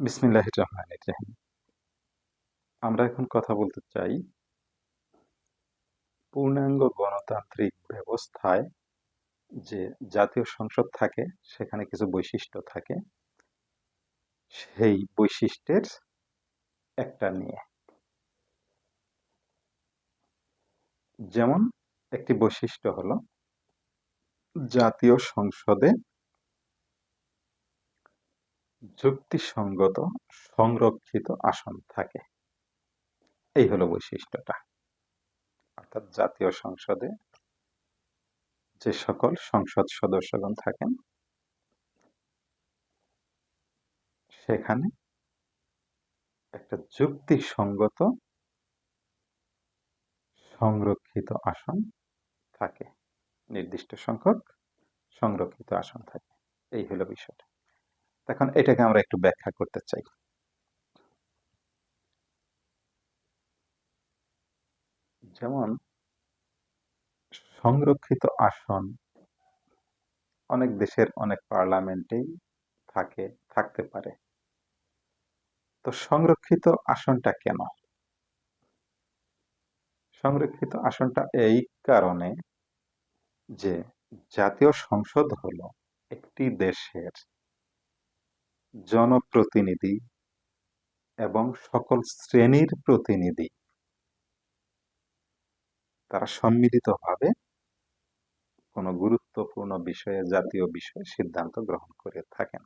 বিসমিল্লাহ রহমান রাহিম। আমরা এখন কথা বলতে চাই পূর্ণাঙ্গ গণতান্ত্রিক ব্যবস্থায় যে জাতীয় সংসদ থাকে, সেখানে কিছু বৈশিষ্ট্য থাকে, সেই বৈশিষ্ট্যের একটা নিয়ে। যেমন একটি বৈশিষ্ট্য হলো, জাতীয় সংসদে যুক্তিসঙ্গত, সংরক্ষিত আসন থাকে। এই হলো বৈশিষ্ট্যটা। অর্থাৎ জাতীয় সংসদে যে সকল সংসদ সদস্যগণ থাকেন, সেখানে একটা যুক্তিসঙ্গত, সংরক্ষিত আসন থাকে। নির্দিষ্ট সংখ্যক সংরক্ষিত আসন থাকে। এই হলো বিষয়টা। এখন এটাকে আমরা একটু ব্যাখ্যা করতে চাই। যেমন, সংরক্ষিত আসন অনেক দেশের অনেক পার্লামেন্টেই থাকে, থাকতে পারে। তো সংরক্ষিত আসনটা কেন? সংরক্ষিত আসনটা এই কারণে যে জাতীয় সংসদ হলো একটি দেশের জনপ্রতিনিধি এবং সকল শ্রেণির প্রতিনিধি। তারা সম্মিলিতভাবে কোনো গুরুত্বপূর্ণ বিষয়ে, জাতীয় বিষয়ে সিদ্ধান্ত গ্রহণ করে থাকেন।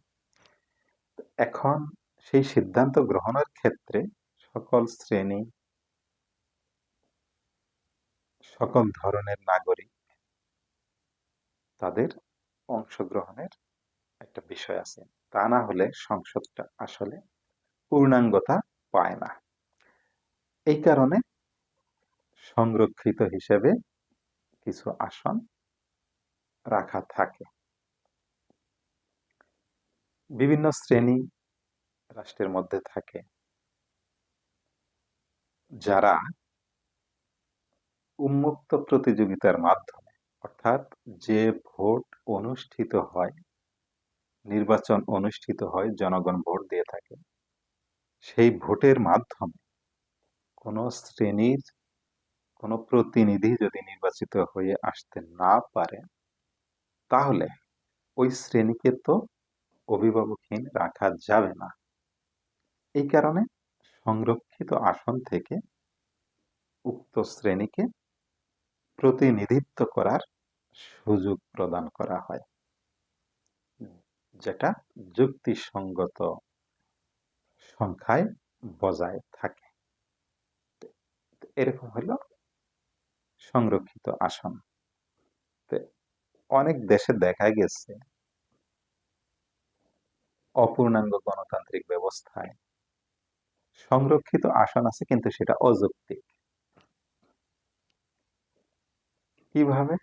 এখন সেই সিদ্ধান্ত গ্রহণের ক্ষেত্রে সকল শ্রেণি, সকল ধরনের নাগরিক তাদের অংশগ্রহণের একটা বিষয় আছে। তা না হলে সংসদটা আসলে পূর্ণাঙ্গতা পায় না। এই কারণে সংরক্ষিত হিসেবে কিছু আসন রাখা থাকে। বিভিন্ন শ্রেণি রাষ্ট্রের মধ্যে থাকে। যারা উন্মুক্ত প্রতিযোগিতার মাধ্যমে, অর্থাৎ যে ভোট অনুষ্ঠিত হয় নির্বাচন অনুষ্ঠিত হয়, জনগণ ভোট দিয়ে থাকে। সেই ভোটের মাধ্যমে কোনো শ্রেণির, কোনো প্রতিনিধি যদি নির্বাচিত হয়ে আসতে না পারে, তাহলে ওই শ্রেণীকে তো অভিভাবকহীন রাখা যাবে না। এই কারণে সংরক্ষিত আসন থেকে উক্ত শ্রেণীকে প্রতিনিধিত্ব করার সুযোগ প্রদান করা হয়। যেটা যুক্তিসঙ্গত সংখ্যায় বজায় থাকে। এরকম হলো সংরক্ষিত আসন। অনেক দেশে দেখা গেছে অপূর্ণাঙ্গ গণতান্ত্রিক ব্যবস্থায় সংরক্ষিত আসন আছে কিন্তু সেটা অযৌক্তিক। কীভাবে?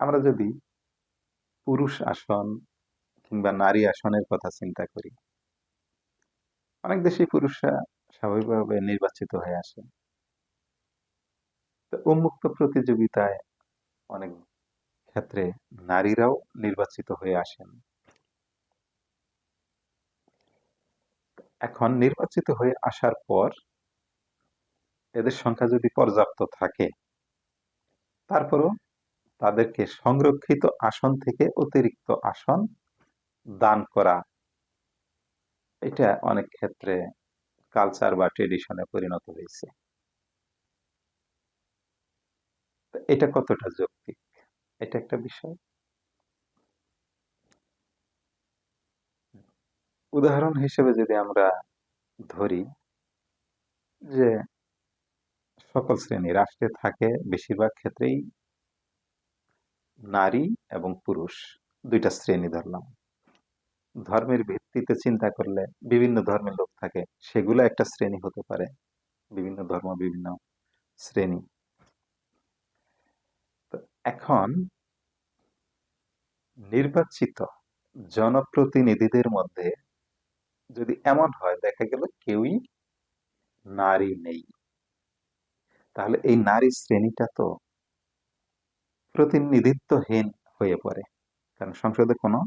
আমরা যদি পুরুষ আসন কিংবা নারী আসনের কথা চিন্তা করি। অনেক দেশেই পুরুষরা স্বাভাবিকভাবে নির্বাচিত হয়ে আসে। তো উন্মুক্ত প্রতিযোগিতায় অনেক ক্ষেত্রে নারীরাও নির্বাচিত হয়ে আসেন। এখন নির্বাচিত হয়ে আসার পর এদের সংখ্যা যদি পর্যাপ্ত থাকে, তারপরও তাদেরকে সংরক্ষিত আসন থেকে অতিরিক্ত আসন দান করা। এটা অনেক ক্ষেত্রে কালচার বা ট্রেডিশনে পরিণত হয়েছে। এটা কতটা যৌক্তিক? এটা একটা বিষয়। উদাহরণ হিসেবে যদি আমরা ধরি যে সকল শ্রেণি রাষ্ট্রে থাকে বেশিরভাগ ক্ষেত্রেই নারী এবং পুরুষ দুইটা শ্রেণি ধরলাম। ধর্মের ভিত্তিতে চিন্তা করলে বিভিন্ন ধর্মের লোক থাকে, সেগুলো একটা শ্রেণি হতে পারে। বিভিন্ন ধর্ম, বিভিন্ন শ্রেণি। তো এখন নির্বাচিত জনপ্রতিনিধিদের মধ্যে যদি এমন হয়, দেখা গেল কেউই নারী নেই। তাহলে এই নারী শ্রেণীটা তো প্রতিনিধিত্বহীন হয়ে পড়ে। কারণ সংসদে কোনো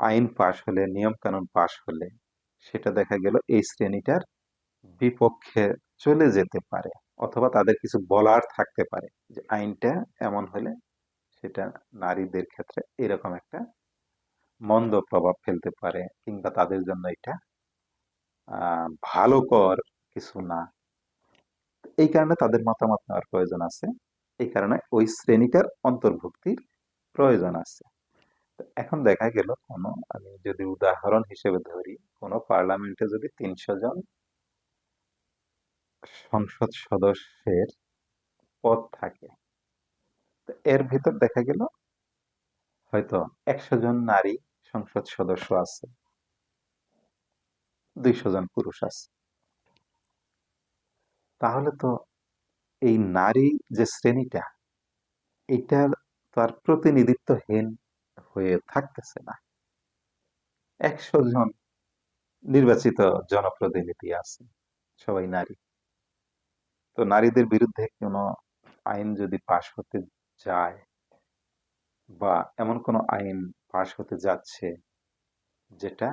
আইন পাশ হলে নিয়ম কানুন পাশ হলে সেটা দেখা গেল এই শ্রেণীটার বিপক্ষে চলে যেতে পারে অথবা তাদের কিছু বলার থাকতে পারে যে আইনটা এমন হলে সেটা নারীদের ক্ষেত্রে এরকম একটা মন্দ প্রভাব ফেলতে পারে কিংবা তাদের জন্য এটা ভালো কর কিছু না। এই কারণে তাদের মতামত নেওয়ার প্রয়োজন আছে। এই কারণে ওই শ্রেণীটার অন্তর্ভুক্তির প্রয়োজন আছে। এখন দেখা গেল কোন, আমি যদি উদাহরণ হিসেবে ধরি, কোন পার্লামেন্টে যদি তিনশো জন সংসদ সদস্যের পদ থাকে এর ভিতর দেখা গেল হয়তো একশো জন নারী সংসদ সদস্য আছে, দুইশো জন পুরুষ আছে। তাহলে তো এই নারী যে শ্রেণীটা, এটার তার প্রতিনিধিত্বহীন হয়ে থাকতেছে না। একশো জন নির্বাচিত জনপ্রতিনিধি আছে, সবাই নারী। তো নারীদের বিরুদ্ধে কোনো আইন যদি পাশ হতে যায় বা এমন কোনো আইন পাশ হতে যাচ্ছে যেটা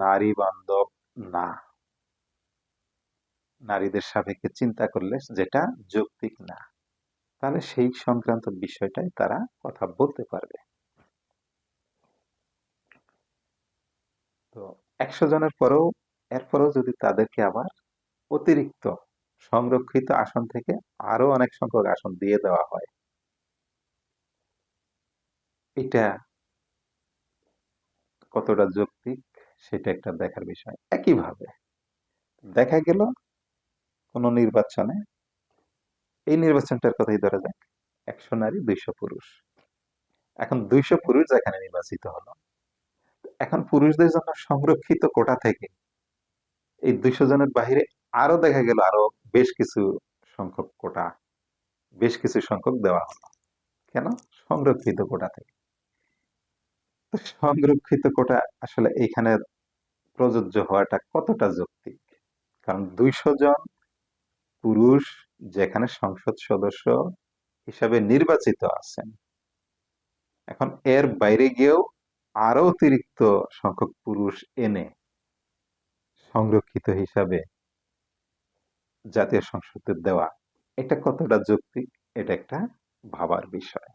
নারী বান্ধব না, নারীদের সাপেক্ষে চিন্তা করলে যেটা যৌক্তিক না, তাহলে সেই সংক্রান্ত বিষয়টাই তারা কথা বলতে পারবে। তো একশো জনের পরেও, এরপরেও যদি তাদেরকে আবার অতিরিক্ত সংরক্ষিত আসন থেকে আরও অনেক সংখ্যক আসন দিয়ে দেওয়া হয়। এটা কতটা যৌক্তিক সেটা একটা দেখার বিষয়। একইভাবে দেখা গেল কোন নির্বাচনে, এই নির্বাচনটার কথাই ধরা যাক, একশো নারী, দুইশো পুরুষ। এখন দুইশো পুরুষ যেখানে নির্বাচিত হলো এখন পুরুষদের জন্য সংরক্ষিত কোটা থেকে এই দুইশো জনের বাহিরে আরও দেখা গেল আরও বেশ কিছু সংখ্যক কোটা, বেশ কিছু সংখ্যক দেওয়া হলো। কেন? সংরক্ষিত কোটা থেকে। সংরক্ষিত কোটা আসলে এখানে প্রযোজ্য হওয়াটা কতটা যৌক্তিক? কারণ দুইশো জন পুরুষ যেখানে সংসদ সদস্য হিসাবে নির্বাচিত আছেন, এখন এর বাইরে গিয়েও আরও অতিরিক্ত সংখ্যক পুরুষ এনে সংরক্ষিত হিসাবে জাতীয় সংসদে দেওয়া, এটা কতটা যৌক্তিক এটা একটা ভাবার বিষয়।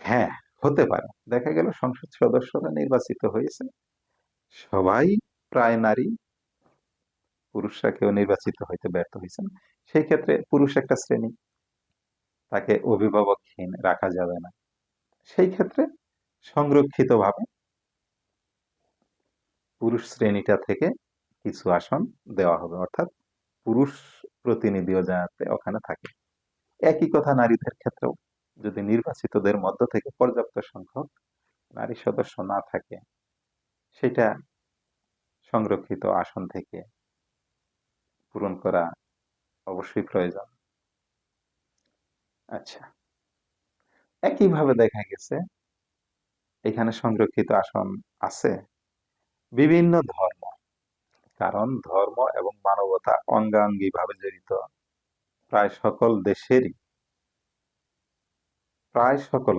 হ্যাঁ হতে পারে। দেখা গেল সংসদ সদস্যরা নির্বাচিত হয়েছে। সবাই প্রায় নারী, পুরুষরা কেউ নির্বাচিত হইতে ব্যর্থ হয়েছেন। সেই ক্ষেত্রে পুরুষ একটা শ্রেণি, তাকে অভিভাবকহীন রাখা যাবে না। সেই ক্ষেত্রে সংরক্ষিতভাবে পুরুষ শ্রেণীটা থেকে কিছু আসন দেওয়া হবে। অর্থাৎ পুরুষ প্রতিনিধিও যাতে ওখানে থাকে। একই কথা নারীদের ক্ষেত্রেও। যদি নির্বাচিতদের মধ্য থেকে পর্যাপ্ত সংখ্যক নারী সদস্য না থাকে, সেটা সংরক্ষিত আসন থেকে পূরণ করা অবশ্যই প্রয়োজন। আচ্ছা। একইভাবে দেখা গেছে। এখানে সংরক্ষিত আসন আছে। বিভিন্ন ধর্ম। কারণ ধর্ম এবং মানবতা অঙ্গাঙ্গি ভাবে জড়িত। প্রায় সকল দেশেরই প্রায় সকল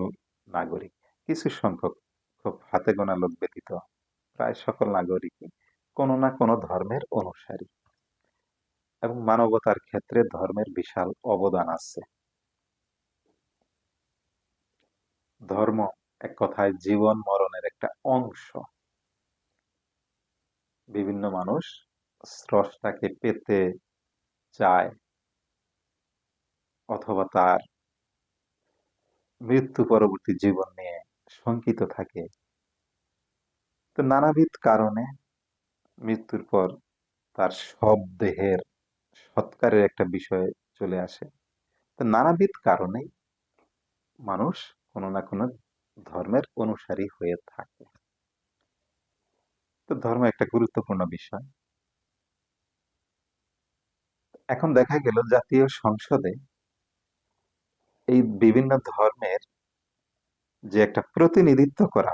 নাগরিক, কিছু সংখ্যক খুব হাতে গোনা লোক ব্যতীত প্রায় সকল নাগরিকই কোনো না কোনো ধর্মের অনুসারী। এবং মানবতার ক্ষেত্রে ধর্মের বিশাল অবদান আছে। ধর্ম এক কথায় জীবন মরণের একটা অংশ। বিভিন্ন মানুষ স্রষ্টাকে পেতে চায় অথবা তার মৃত্যু পরবর্তী জীবন নিয়ে শঙ্কিত থাকে। তো নানাবিধ কারণে মৃত্যুর পর তার সব দেহের সৎকারের একটা বিষয় চলে আসে। তো নানাবিধ কারণেই মানুষ কোনো না কোনো ধর্মের অনুসারী হয়ে থাকে। তো ধর্ম একটা গুরুত্বপূর্ণ বিষয়। এখন দেখা গেল জাতীয় সংসদে এই বিভিন্ন ধর্মের যে একটা প্রতিনিধিত্ব করা,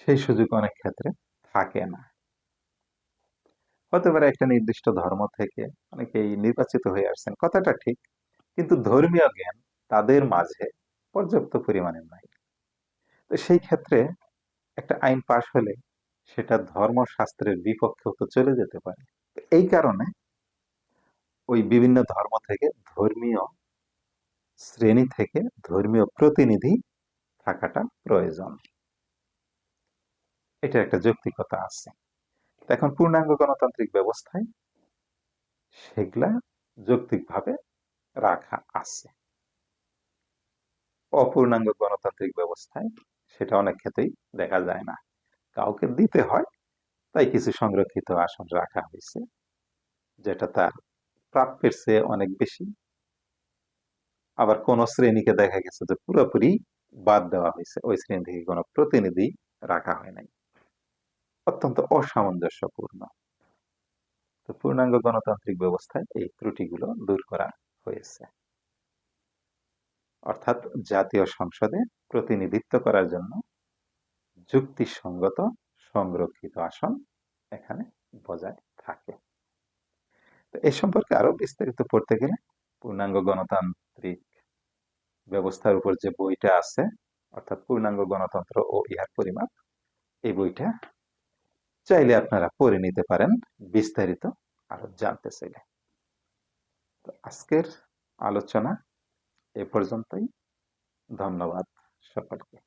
সেই সুযোগ অনেক ক্ষেত্রে থাকে না। হতে পারে একটা নির্দিষ্ট ধর্ম থেকে অনেকেই নির্বাচিত হয়ে আসছেন, কথাটা ঠিক। কিন্তু ধর্মীয় জ্ঞান তাদের মাঝে পর্যাপ্ত পরিমাণে নাই। তো সেই ক্ষেত্রে একটা আইন পাশ হলে সেটা ধর্মশাস্ত্রের বিপক্ষেও তো চলে যেতে পারে। এই কারণে ওই বিভিন্ন ধর্ম থেকে ধর্মীয় শ্রেণি থেকে ধর্মীয় প্রতিনিধি থাকাটা প্রয়োজন। এটা একটা যৌক্তিকতা আছে। এখন পূর্ণাঙ্গ গণতান্ত্রিক ব্যবস্থায় সেগুলা যৌক্তিকভাবে রাখা আছে। অপূর্ণাঙ্গ গণতান্ত্রিক ব্যবস্থায় সেটা অনেক ক্ষেত্রেই দেখা যায় না। কাউকে দিতে হয়, তাই কিছু সংরক্ষিত আসন রাখা হয়েছে, যেটা তার প্রাপ্যের চেয়ে অনেক বেশি। আবার কোন শ্রেণীকে দেখা গেছে যে পুরোপুরি বাদ দেওয়া হয়েছে, ওই শ্রেণি থেকে কোনো প্রতিনিধি রাখা হয় নাই। অত্যন্ত অসামঞ্জস্যপূর্ণ। তো পূর্ণাঙ্গ গণতান্ত্রিক ব্যবস্থায় এই ত্রুটিগুলো দূর করা হয়েছে। অর্থাৎ জাতীয় সংসদে প্রতিনিধিত্ব করার জন্য যুক্তিসঙ্গত সংরক্ষিত আসন এখানে বজায় থাকে। এ সম্পর্কে আরও বিস্তারিত পড়তে গেলে পূর্ণাঙ্গ গণতান্ত্রিক ব্যবস্থার উপর যে বইটা আছে, অর্থাৎ পূর্ণাঙ্গ গণতন্ত্র ও ইহার পরিমাপ, এই বইটা চাইলে আপনারা পড়ে নিতে পারেন, বিস্তারিত আরও জানতে চাইলে। আজকের আলোচনা এ পর্যন্তই ধন্যবাদ সকলকে